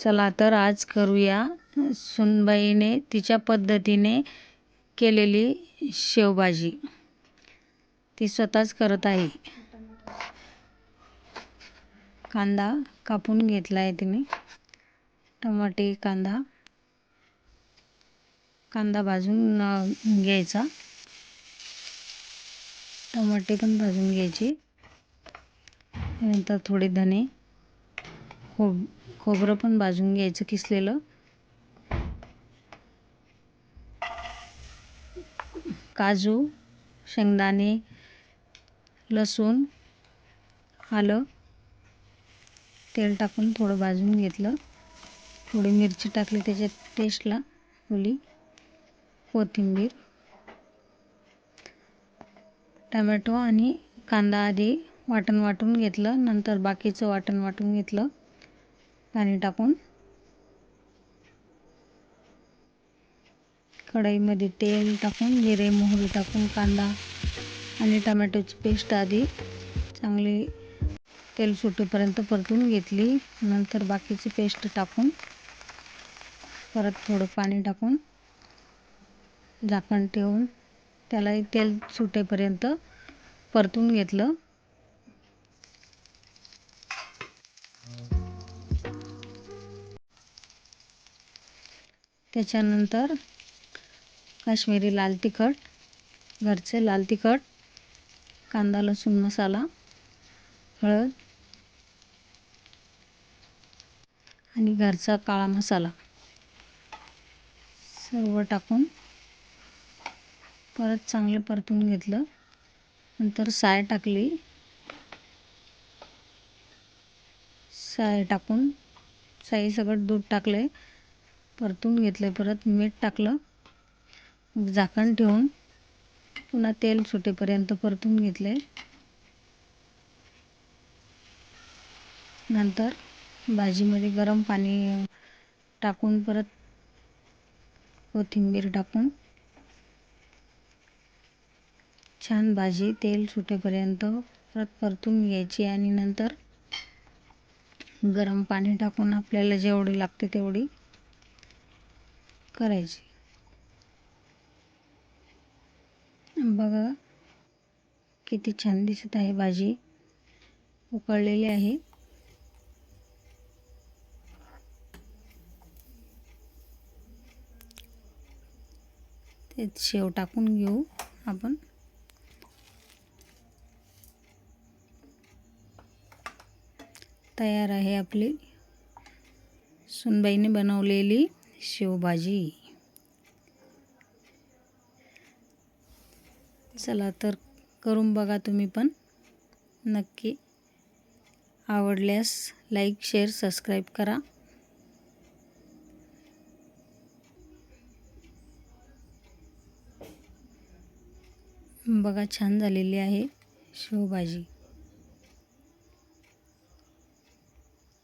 चला तर आज करूया सुनबाईने तिच्या पद्धतीने केलेली शेवभाजी. ती स्वतःच करत आहे. कांदा कापून घेतला आहे तिने. टमाटे कांदा. कांदा भाजून घ्यायचा. टमाटे पण भाजून घ्यायचे. नंतर थोडे धने. खोब खोबरं पण भाजून घ्यायचं किसलेलं. काजू शेंगदाणे लसूण आलं तेल टाकून थोडं भाजून घेतलं. थोडी मिरची टाकली त्याच्यात टेस्टला फुली कोथिंबीर टमॅटो आणि कांदा आधी वाटण वाटून घेतलं. नंतर बाकीचं वाटण वाटून घेतलं. पाणी टाकून. कढईमध्ये तेल टाकून जिरे मोहरी टाकून कांदा आणि टमॅटोची पेस्ट आधी चांगली तेल सुटेपर्यंत परतून घेतली. नंतर बाकीची पेस्ट टाकून परत थोडं पाणी टाकून झाकण ठेवून त्यालाही तेल सुटेपर्यंत परतून घेतलं. त्याच्यानंतर काश्मिरी लाल तिखट घरचे लाल तिखट कांदा लसूण मसाला हळद आणि घरचा काळा मसाला. सर्व टाकून परत चांगलं परतून घेतलं. नंतर साय टाकली. साय टाकून साई सगळं दूध टाकले. परतून घेतलं परत मीठ टाकलं. झाकण ठेवून पुन्हा तेल सुटेपर्यंत परतून घेतले नंतर भाजीमध्ये गरम पाणी टाकून परत कोथिंबीर टाकून छान भाजी तेल सुटेपर्यंत परत परतून घ्यायची आणि नंतर गरम पाणी टाकून आपल्याला जेवढी लागते तेवढी करायची. बघा किती छान दिसत आहे भाजी. उकळलेली आहे. ते शेव टाकून घेऊ आपण. तयार आहे आपली सुनबाईने बनवलेली. शेवभाजी. चला तर करून बघा तुम्ही पण. नक्की आवडल्यास लाईक शेअर सबस्क्राईब करा. बघा छान झालेली आहे शेवभाजी.